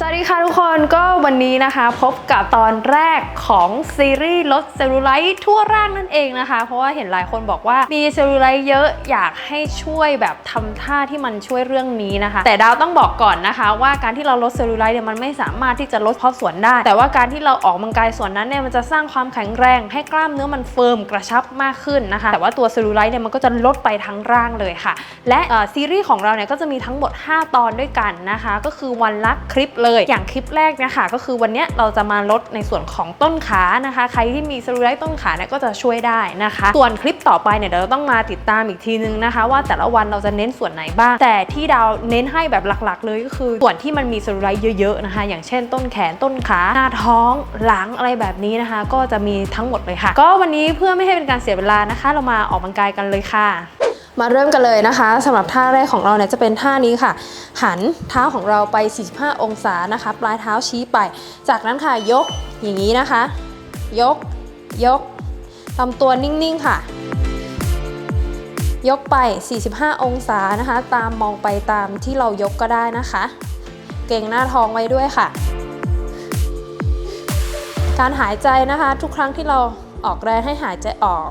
สวัสดีค่ะทุกคนก็วันนี้นะคะ พบกับตอนแรกของซีรีส์ลดเซลลูไลท์ทั่วร่างนั่นเองนะคะ เพราะว่าเห็นหลายคนบอกว่ามีเซลลูไลท์เยอะอยากให้ช่วยแบบทำท่าที่มันช่วยเรื่องนี้นะคะ แต่ดาวต้องบอกก่อนนะคะ ว่าการที่เราลดเซลลูไลท์เนี่ยมันไม่สามารถที่จะลดเพาะส่วนได้ แต่ว่าการที่เราออกกำลังกายส่วนนั้นเนี่ยมันจะสร้างความแข็งแรง ให้กล้ามเนื้อมันเฟิร์มกระชับมากขึ้นนะคะ แต่ว่าตัวเซลลูไลท์เนี่ยมันก็จะลดไปทั้งร่างเลยค่ะ และซีรีส์ของเราเนี่ยก็จะมีทั้งหมด 5 ตอนด้วยกันนะคะ ก็คือวันละคลิปเลยอย่างคลิปแรกเนี่ยค่ะก็คือวันนี้เราจะมาลดในส่วนของต้นขานะคะ ใครที่มีเซลลูไลท์ต้นขาเนี่ยก็จะช่วยได้นะคะ ส่วนคลิปต่อไปเนี่ยเดี๋ยวเราต้องมาติดตามอีกทีนึงนะคะ ว่าแต่ละวันเราจะเน้นส่วนไหนบ้าง แต่ที่ดาวเน้นให้แบบหลักๆ เลยก็คือ ส่วนที่มันมีเซลลูไลท์เยอะๆนะคะ อย่างเช่น ต้นแขนต้นขาหน้าท้องหลังอะไรแบบนี้นะคะ ก็จะมีทั้งหมดเลยค่ะ ก็วันนี้เพื่อไม่ให้เป็นการเสียเวลานะคะ เรามาออกกำลังกายกันเลยค่ะ มาเริ่มกันเลยนะคะสำหรับท่าแรกของเราเนี่ยจะเป็นท่านี้ค่ะ หันเท้าของเราไป 45 องศานะคะ ปลายเท้าชี้ไป จากนั้นค่ะยกอย่างนี้นะคะ ยก ยกลำตัวนิ่งๆค่ะ ยกไป 45 องศานะคะ ตามมองไปตามที่เรายกก็ได้นะคะ เก่งหน้าท้องไว้ด้วยค่ะ การหายใจนะคะ ทุกครั้งที่เราออกแรงให้หายใจออก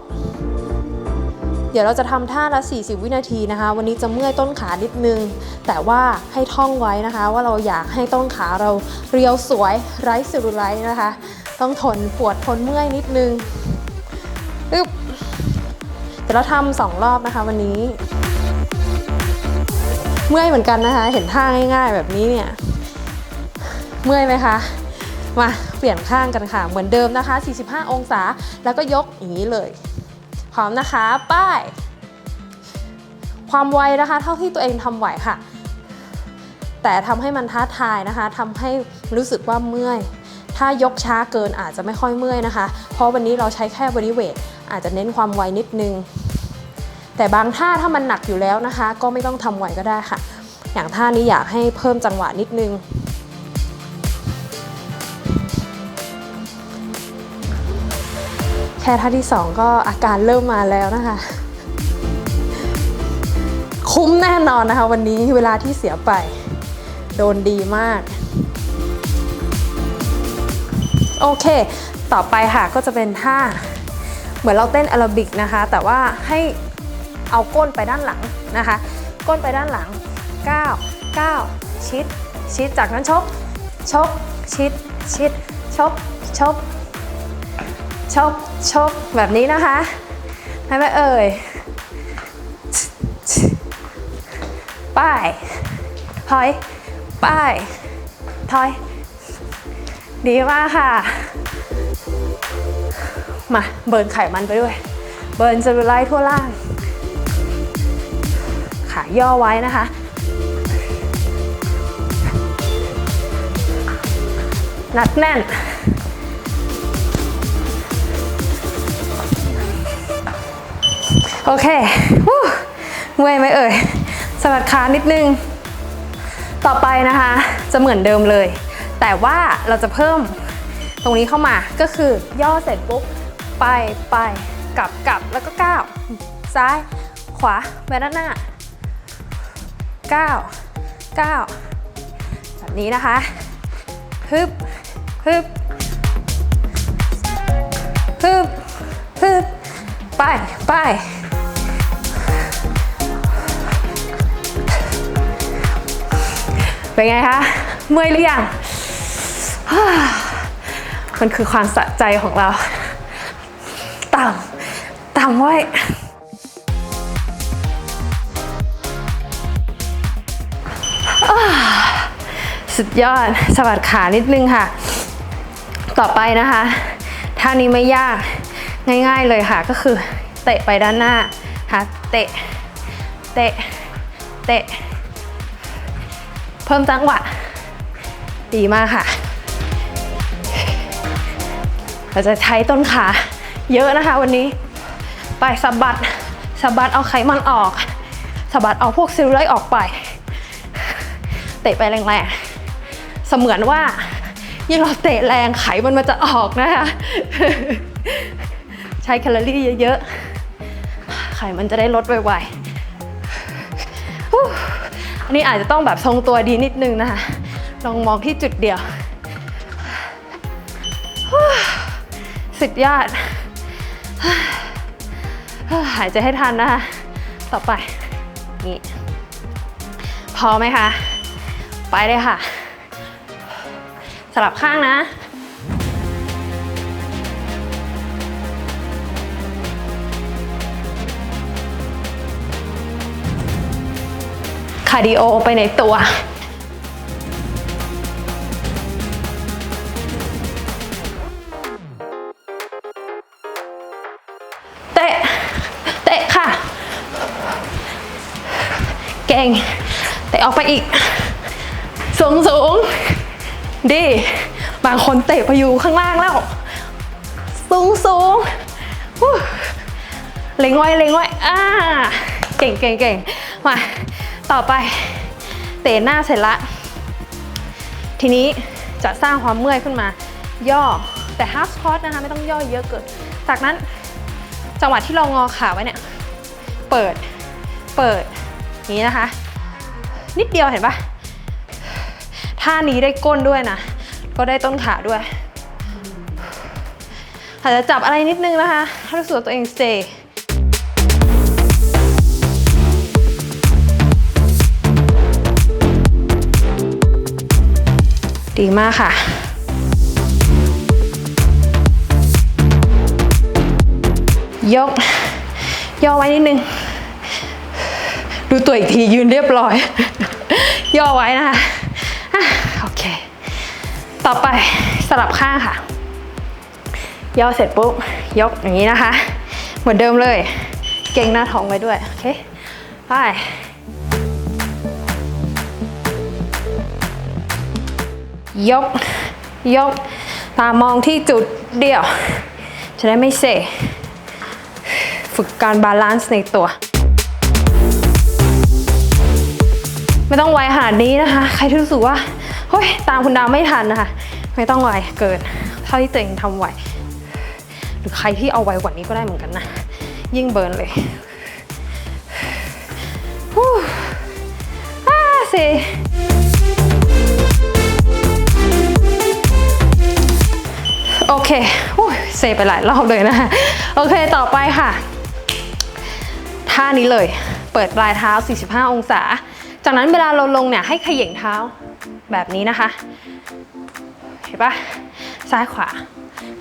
เดี๋ยวเราจะทำท่าละ 40 วินาทีนะคะ วันนี้จะเมื่อยต้นขานิดนึง แต่ว่าให้ท่องไว้นะคะ ว่าเราอยากให้ต้นขาเราเรียวสวยไร้เซลลูไลท์นะคะ ต้องทนปวดทนเมื่อยนิดนึงอึ๊บเดี๋ยวเราทำสองรอบนะคะวันนี้ เมื่อยเหมือนกันนะคะ เห็นท่าง่ายๆแบบนี้เนี่ย เมื่อยไหมคะ มาเปลี่ยนข้างกันค่ะ เหมือนเดิมนะคะ 45 องศา แล้วก็ยกอย่างนี้เลย ร้อมนะคะ ป้าย ความไวนะคะ เท่าที่ตัวเองทำไหวค่ะ แต่ทำให้มันท้าทายนะคะทำให้รู้สึกว่าเมื่อย ถ้ายกช้าเกินอาจจะไม่ค่อยเมื่อยนะคะ เพราะวันนี้เราใช้แค่บริเวทอาจจะเน้นความไวนิดนึง แต่บางท่าถ้ามันหนักอยู่แล้วนะคะ ก็ไม่ต้องทำไวก็ได้ค่ะ อย่างท่านี้อยากให้เพิ่มจังหวะนิดนึง ค่ท่าที่ 2 ก็อาการเริ่มมาแล้วนะคะ คุ้มแน่นอนนะคะ วันนี้เวลาที่เสียไป โดนดีมาก โอเค ต่อไปค่ะก็จะเป็นท่า เหมือนเราเต้นแอโรบิกนะคะ แต่ว่าให้เอาก้นไปด้านหลังนะคะ ก้นไปด้านหลัง 9 9 ชิด ชิดจากนั้นชก ชก ชิด ชิด ชก ชก ชกชกแบบนี้นะคะได้ไหมเอ่ยป้ายถอยป้ายถอย ดีมากค่ะ มาเบิร์นไขมันไปด้วย เบิร์นเซลลูไลท์ทั่วล่าง ขาย่อไว้นะคะ หนักแน่น โอเควู้เมื่อยไหมเอ่ยสะบัดขานิดนึง ต่อไปนะคะ จะเหมือนเดิมเลย แต่ว่าเราจะเพิ่มตรงนี้เข้ามาก็คือย่อเสร็จปุ๊บไปไปกลับกลับแล้วก็ก้าวซ้าย ขวาไปด้านหน้าก้าวก้าวแบบนี้นะคะฮึบฮึบฮึบฮึบไปไป เป็นไงคะ เมื่อยหรือยัง มันคือความสะใจของเรา ต่ำ ต่ำไว้ สุดยอดสะบัดขานิดนึงค่ะ ต่อไปนะคะท่านี้ไม่ยากง่าย ๆเลยค่ะก็คือ เตะไปด้านหน้าค่ะเตะ เตะ เตะ เพิ่มจังหวะ ดีมากค่ะ เราจะใช้ต้นขาเยอะนะคะวันนี้ ไปสะบัดสะบัดเอาไขมันออกสะบัดเอาพวกซลลูไลออกไป เตะไปแรงๆ เสมือนว่ายิ่งเราเตะแรงไขมันมันจะออกนะคะ ใช้แคลอรี่เยอะๆ ไขมันจะได้ลดไวๆ อันนี้อาจจะต้องแบบทรงตัวดีนิดนึงนะคะ ลองมองที่จุดเดียว สุดยอด หายใจให้ทันนะคะ ต่อไป นี่ พอไหมคะ ไปเลยค่ะ สลับข้างนะาร์ดิโอไปในตัว เตะ เตะค่ะ เก่ง เตะออกไปอีก สูงสูงดี บางคนเตะไปอยู่ข้างล่างแล้ว สูงสูงเล็งไว้เล็งไว้อ่าเก่งเก่งเก่งมา ต่อไปเตะหน้าเสร็จละ ทีนี้จะสร้างความเมื่อยขึ้นมา ย่อแต่ half squat นะคะไม่ต้องย่อเยอะเกินจากนั้นจังหวะที่เรางอขาไว้เนี่ยเปิดเปิดนี้นะคะ นิดเดียวเห็นปะท่านี้ได้ก้นด้วยนะ ก็ได้ต้นขาด้วยอาจจะจับอะไรนิดนึงนะคะให้รู้สึกตัวเอง stay ดีมากค่ะ ยก ย่อไว้นิดนึง ดูตัวอีกทียืนเรียบร้อย ย่อไว้นะคะโอเค ต่อไปสลับข้างค่ะ ย่อเสร็จปุ๊บ ยกอย่างนี้นะคะ เหมือนเดิมเลย เก่งหน้าท้องไว้ด้วย โอเค ไป ยก ยก ตามองที่จุดเดียว จะได้ไม่เซฝึกการบาลานซ์ในตัว ไม่ต้องไวขนาดนี้นะคะ ใครที่รู้สึกว่าเฮ้ยตามคุณดาวไม่ทันนะคะ ไม่ต้องไวเกิน เท่าที่ตัวเองทำไหว หรือใครที่เอาไวกว่านี้ก็ได้เหมือนกันนะ ยิ่งเบิร์นเลยฮู้อ่าสิโเคอุ้ยเซไปหลายรอบเลยนะคะโอเคต่อไปค่ะ ท่านี้เลย เปิดปลายเท้า 45 องศา จากนั้นเวลาเราลงเนี่ยให้ขย่งเท้าแบบนี้นะคะ เห็นปะซ้ายขวา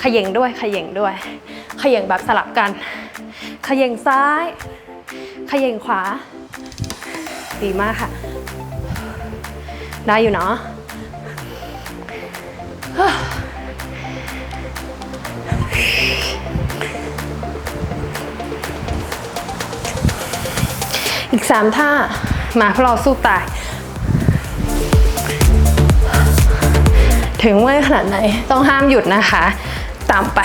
ขย่งด้วยขย่งด้วย ขย่งแบบสลับกัน ขย่งซ้าย ขย่งขวา ดีมากค่ะ ได้อยู่เนาะ อีกสามท่า มาเพราะเราสู้ตาย ถึงเมื่อยขนาดไหน ต้องห้ามหยุดนะคะ ตามไป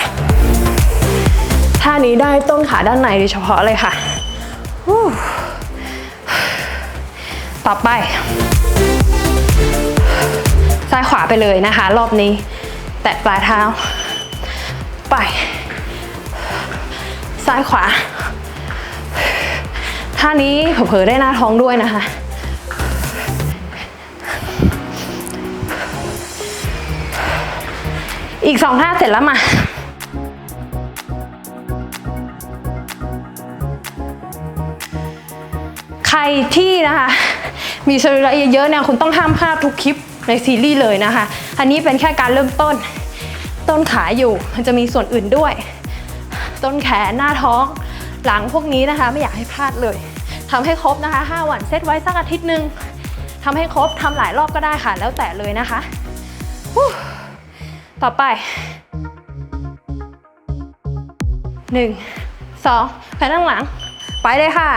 ท่านี้ได้ต้นขาด้านในโดยเฉพาะเลยค่ะ ต่อไป ซ้ายขวาไปเลยนะคะ รอบนี้ แตะปลายเท้า ซ้ายขวา ท่านี้เผลอๆได้หน้าท้องด้วยนะคะ อีกสองท่าเสร็จแล้วมาใครที่นะคะมีสรีระเยอะๆเนี่ยคุณต้องห้ามพลาดทุกคลิปในซีรีส์เลยนะคะ อันนี้เป็นแค่การเริ่มต้น ต้นขาอยู่ มันจะมีส่วนอื่นด้วย ต้นแขนหน้าท้อง หลังพวกนี้นะคะ ไม่อยากให้พลาดเลยทำให้ครบนะคะ 5 วันเซตไว้สักอาทิตย์หนึ่งทำให้ครบทำหลายรอบก็ได้ค่ะ แล้วแต่เลยนะคะต่อไป1 2แขนข้างหลัง ไปเลยค่ะ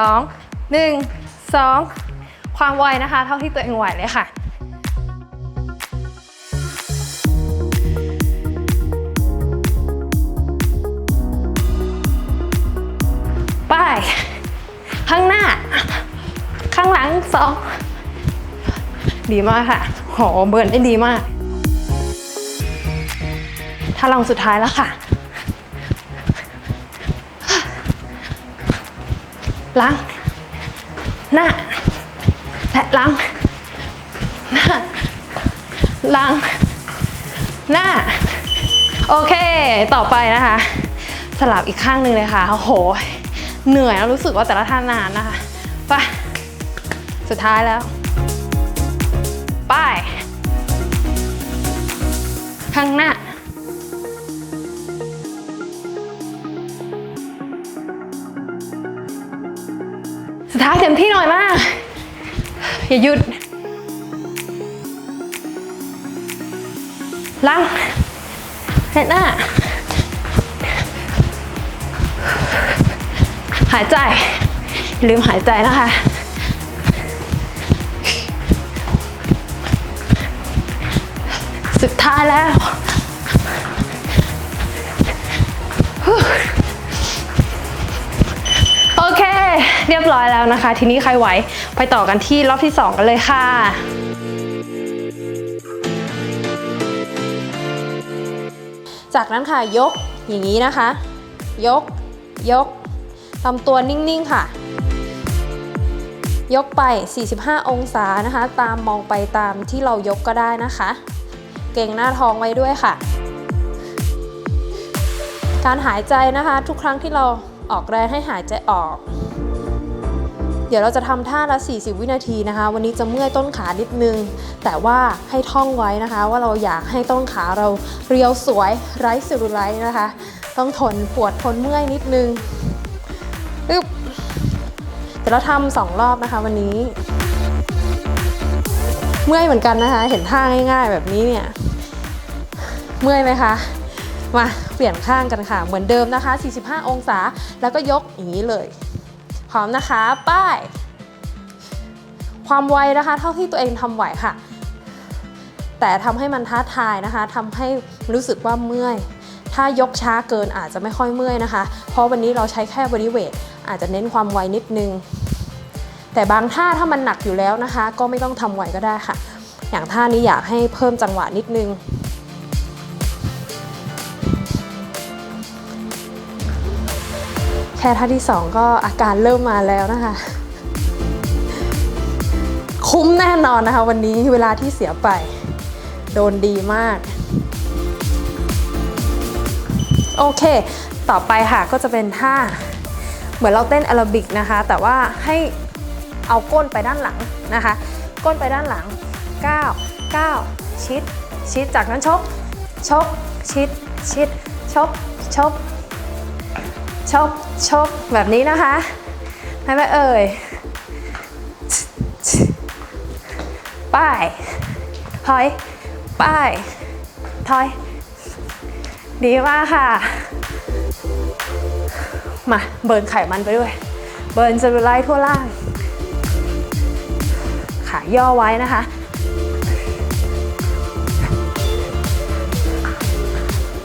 2 1 2ความไวนะคะ เท่าที่ตัวเองไหวเลยค่ะ สองดีมากค่ะโหเบิร์นได้ดีมาก ถ้าลองสุดท้ายแล้วค่ะ ล้าง หน้า และล้าง หน้าหลังหน้า โอเค ต่อไปนะคะ สลับอีกข้างหนึ่งเลยค่ะ โอ้โห เหนื่อยแล้วรู้สึกว่าแต่ละท่านานนะคะ ไป สุดท้ายแล้ว ไปข้างหน้า สุดท้ายเต็มที่หน่อยมาก อย่าหยุดลังเห็นหน้า หายใจ ลืมหายใจนะคะ ท้ายแล้วโอเค เรียบร้อยแล้วนะคะ ทีนี้ใครไหว ไปต่อกันที่รอบที่ 2 กันเลยค่ะจากนั้นค่ะยกอย่างนี้นะคะ ยก ยกลำตัวนิ่งๆค่ะ ยกไป 45 องศานะคะ ตามมองไปตามที่เรายกก็ได้นะคะ เก่งหน้าท้องไว้ด้วยค่ะ การหายใจนะคะ ทุกครั้งที่เราออกแรงให้หายใจออก เดี๋ยวเราจะทำท่าละ 40 วินาทีนะคะ วันนี้จะเมื่อยต้นขานิดนึง แต่ว่าให้ท่องไว้นะคะ ว่าเราอยากให้ต้นขาเราเรียวสวยไร้เซลลูไลท์นะคะ ต้องทนปวดทนเมื่อยนิดนึงอึ๊บเดี๋ยวเราทำสองรอบนะคะวันนี้ เมื่อยเหมือนกันนะคะ เห็นท่าง่ายๆแบบนี้เนี่ย เมื่อยไหมคะ มาเปลี่ยนข้างกันค่ะ เหมือนเดิมนะคะ 45 องศา แล้วก็ยกอย่างนี้เลย พร้อมนะคะ ป้าย ความไวนะคะ เท่าที่ตัวเองทำไหวค่ะ แต่ทำให้มันท้าทายนะคะทำให้รู้สึกว่าเมื่อย ถ้ายกช้าเกินอาจจะไม่ค่อยเมื่อยนะคะ เพราะวันนี้เราใช้แค่บริเวทอาจจะเน้นความไวนิดนึง แต่บางท่าถ้ามันหนักอยู่แล้วนะคะ ก็ไม่ต้องทำไวก็ได้ค่ะ อย่างท่านี้อยากให้เพิ่มจังหวะนิดนึง ค่ท่าที่ 2 ก็อาการเริ่มมาแล้วนะคะ คุ้มแน่นอนนะคะ วันนี้เวลาที่เสียไป โดนดีมาก โอเค ต่อไปค่ะก็จะเป็นท่า เหมือนเราเต้นแอโรบิกนะคะ แต่ว่าให้เอาก้นไปด้านหลังนะคะ ก้นไปด้านหลัง 9 9 ชิด ชิดจากนั้นชก ชก ชิด ชิด ชก ชก ชกชกแบบนี้นะคะได้ไหมเอ่ยป้ายถอยป้ายถอย ดีมากค่ะ มาเบิร์นไขมันไปด้วย เบิร์นเซลลูไลท์ทั่วล่าง ขาย่อไว้นะคะ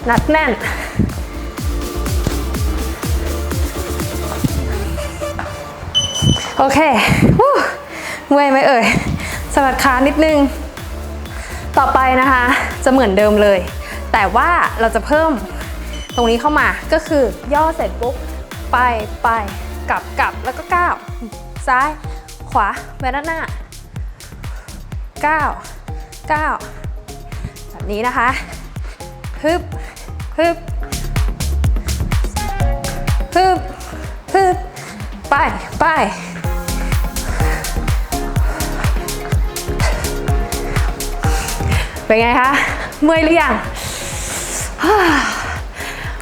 หนักแน่น โอเควู้เมื่อยไหมเอ่ยสวัดขานิดนึง ต่อไปนะคะ จะเหมือนเดิมเลย แต่ว่าเราจะเพิ่มตรงนี้เข้ามาก็คือย่อเสร็จปุ๊บไปไปกลับกลับแล้วก็ก้าวซ้าย ขวาไปด้านหน้าก้าวก้าวแบบนี้นะคะฮึบฮึบฮึบฮึบไปไป เป็นไงคะ เมื่อยหรือยัง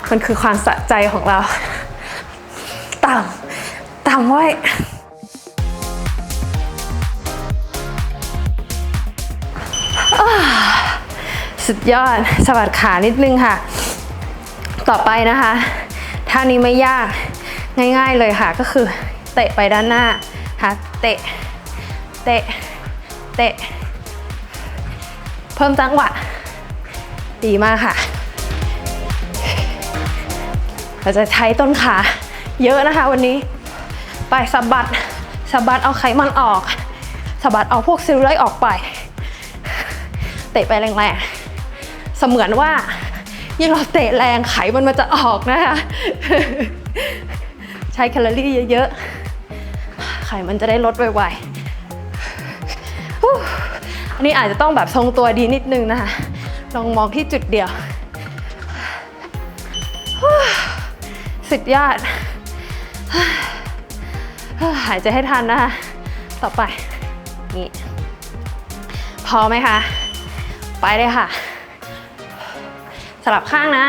มันคือความสะใจของเรา ต่ำ ต่ำไว้ สุดยอดสวัสดขานิดนึงค่ะ ต่อไปนะคะท่านี้ไม่ยากง่าย ๆเลยค่ะก็คือ เตะไปด้านหน้าค่ะเตะ เตะ เตะ เพิ่มจังหวะ ดีมากค่ะ เราจะใช้ต้นขา เยอะนะคะวันนี้ ไปสะบัดสะบัดเอาไขมันออกสะบัดเอาพวกเซลลูไลท์ออกไป เตะไปแรงๆ เสมือนว่ายิ่งเราเตะแรงไขมันมันจะออกนะคะ ใช้แคลอรี่เยอะๆ ไขมันจะได้ลดไวๆ อันนี้อาจจะต้องแบบทรงตัวดีนิดนึงนะคะลองมองที่จุดเดียวสุดยอด หายใจให้ทันนะคะ ต่อไป นี่ พอไหมคะ ไปเลยค่ะ สลับข้างนะ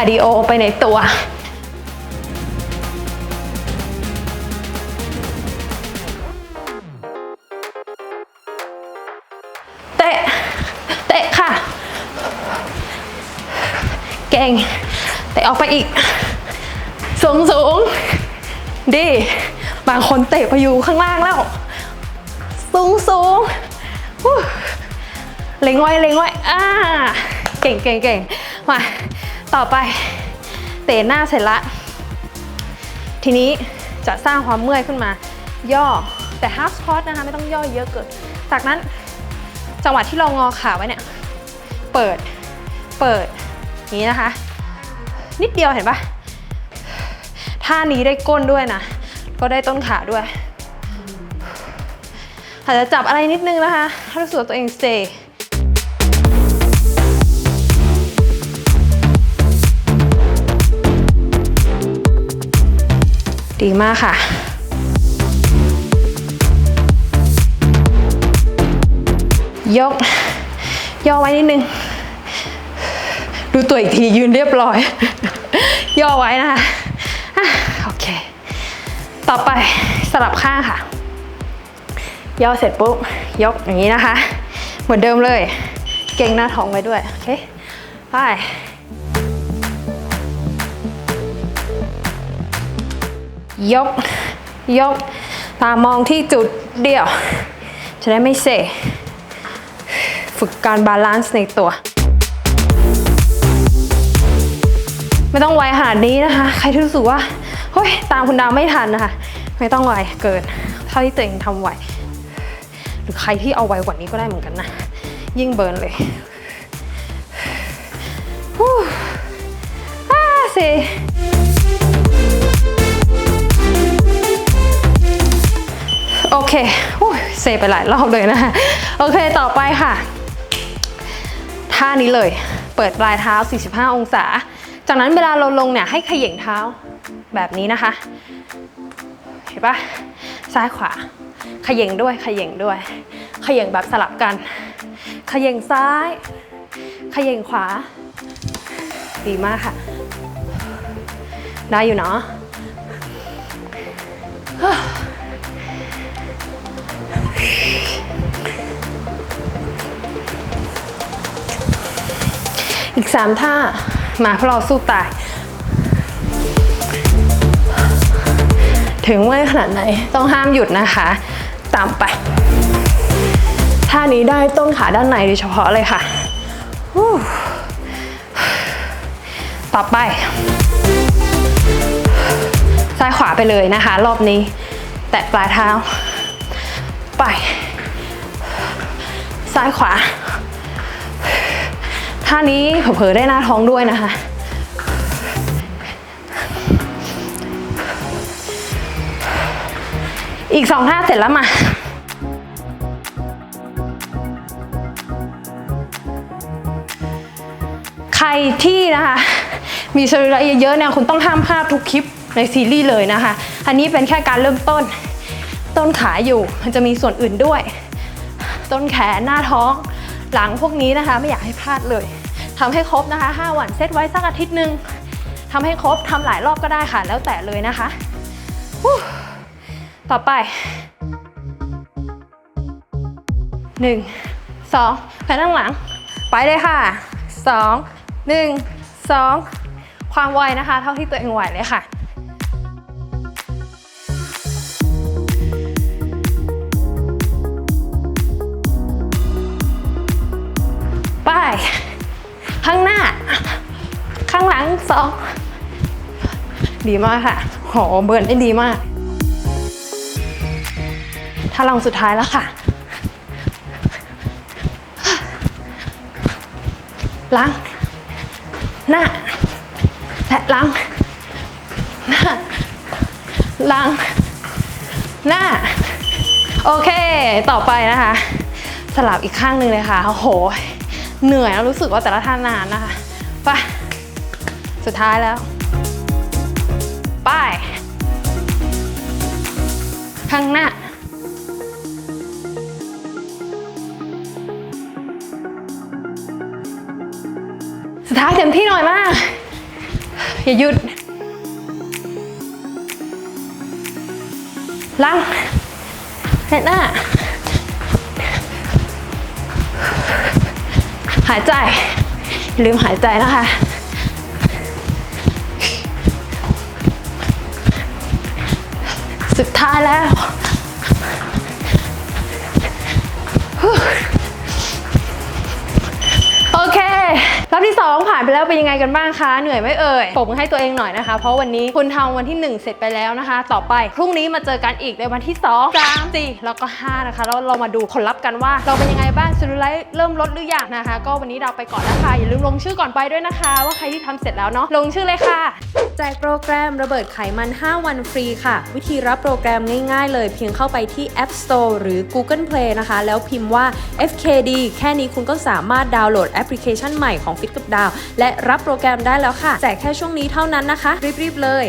าร์ดิโอไปในตัว เตะ เตะค่ะ เก่ง เตะออกไปอีก สูงสูงดี บางคนเตะไปอยู่ข้างล่างแล้ว สูงสูงเล็งไว้เล็งไว้อ่าเก่งเก่งเก่งมา ต่อไปเตะหน้าเสร็จละ ทีนี้จะสร้างความเมื่อยขึ้นมา ย่อแต่ half squat นะคะไม่ต้องย่อเยอะเกินจากนั้นจังหวะที่เรางอขาไว้เนี่ยเปิดเปิดนี้นะคะ นิดเดียวเห็นปะท่านี้ได้ก้นด้วยนะ ก็ได้ต้นขาด้วยอาจจะจับอะไรนิดนึงนะคะให้รู้สึกตัวเอง stay ดีมากค่ะ ยก ย่อไว้นิดนึง ดูตัวอีกทียืนเรียบร้อย ย่อไว้นะคะโอเค ต่อไปสลับข้างค่ะ ย่อเสร็จปุ๊บ ยกอย่างนี้นะคะ เหมือนเดิมเลย เก่งหน้าท้องไว้ด้วย โอเค ไป ยก ยก ตามองที่จุดเดียว จะได้ไม่เซฝึกการบาลานซ์ในตัว ไม่ต้องไวขนาดนี้นะคะ ใครที่รู้สึกว่าเฮ้ยตามคุณดาวไม่ทันนะคะ ไม่ต้องไวเกิน เท่าที่ตัวเองทำไหว หรือใครที่เอาไวกว่านี้ก็ได้เหมือนกันนะ ยิ่งเบิร์นเลยฮู้อาสิโเคอุ้ยเซไปหลายรอบเลยนะคะโอเคต่อไปค่ะ ท่านี้เลย เปิดปลายเท้า 45 องศา จากนั้นเวลาเราลงเนี่ยให้ขย่งเท้าแบบนี้นะคะ เห็นปะซ้ายขวา ขย่งด้วยขย่งด้วย ขย่งแบบสลับกัน ขย่งซ้าย ขย่งขวา ดีมากค่ะ ได้อยู่เนาะ อีกสามท่า มาเพราะเราสู้ตาย ถึงเมื่อยขนาดไหน ต้องห้ามหยุดนะคะ ตามไป ท่านี้ได้ต้นขาด้านในโดยเฉพาะเลยค่ะ ต่อไป ซ้ายขวาไปเลยนะคะ รอบนี้ แตะปลายเท้า ไป ซ้ายขวา ท่านี้เผลอๆได้หน้าท้องด้วยนะคะ อีกสองท่าเสร็จแล้วมาใครที่นะคะมีสรีระเยอะๆเนี่ยคุณต้องห้ามพลาดทุกคลิปในซีรีส์เลยนะคะ อันนี้เป็นแค่การเริ่มต้น ต้นขาอยู่มันจะมีส่วนอื่นด้วย ต้นแขนหน้าท้องหลังพวกนี้นะคะ ไม่อยากให้พลาดเลยทำให้ครบนะคะ 5 วันเซตไว้สักอาทิตย์หนึ่งทำให้ครบทำหลายรอบก็ได้ค่ะ แล้วแต่เลยนะคะต่อไป 1 2แขนหลัง ไปเลยค่ะ 2 1 2 ความไวนะคะ เท่าที่ตัวเองไหวเลยค่ะ ดีมากค่ะโหเบิร์นได้ดีมาก ถ้าลองสุดท้ายแล้วค่ะ ล้าง หน้าหลังหน้าหลังหน้า โอเค ต่อไปนะคะ สลับอีกข้างหนึ่งเลยค่ะ โอ้โห เหนื่อยแล้วรู้สึกว่าแต่ละท่านานนะคะ ไป สุดท้ายแล้ว ไป ข้างหน้า สุดท้ายเต็มที่หน่อยมาก อย่าหยุดลังเห็นหน้า หายใจ ลืมหายใจนะคะายแล้วโอเครอบที่สองานไปแล้วเป็นยังไงกันบ้างคะเหนื่อยไหมเอ่ยปรบมือให้ตัวเองหน่อยนะคะ เพราะวันนี้คุณทำวันที่ 1 เสร็จไปแล้วนะคะ ต่อไปพรุ่งนี้มาเจอกันอีกในวันที่ 2 3 4 แล้วก็ 5 นะคะแล้วเรามาดูผลลัพธ์กันว่า เราเป็นยังไงบ้างซูรูไลท์เริ่มลดหรือยังนะคะ ก็วันนี้เราไปก่อนแล้วค่ะอย่าลืมลงชื่อก่อนไปด้วยนะคะ ว่าใครที่ทำเสร็จแล้วเนาะลงชื่อเลยค่ะแจกโปรแกรมระเบิดไขมัน 5 วันฟรีค่ะ วิธีรับโปรแกรมง่ายๆเลย เพียงเข้าไปที่ App Store หรือ Google Play นะคะ แล้วพิมพ์ว่า FKD แค่นี้คุณก็สามารถดาวน์โหลดแอปพลิเคชันใหม่ของ Fit กับดาวและรับโปรแกรมได้แล้วค่ะ แจกแค่ช่วงนี้เท่านั้นนะคะ รีบๆเลย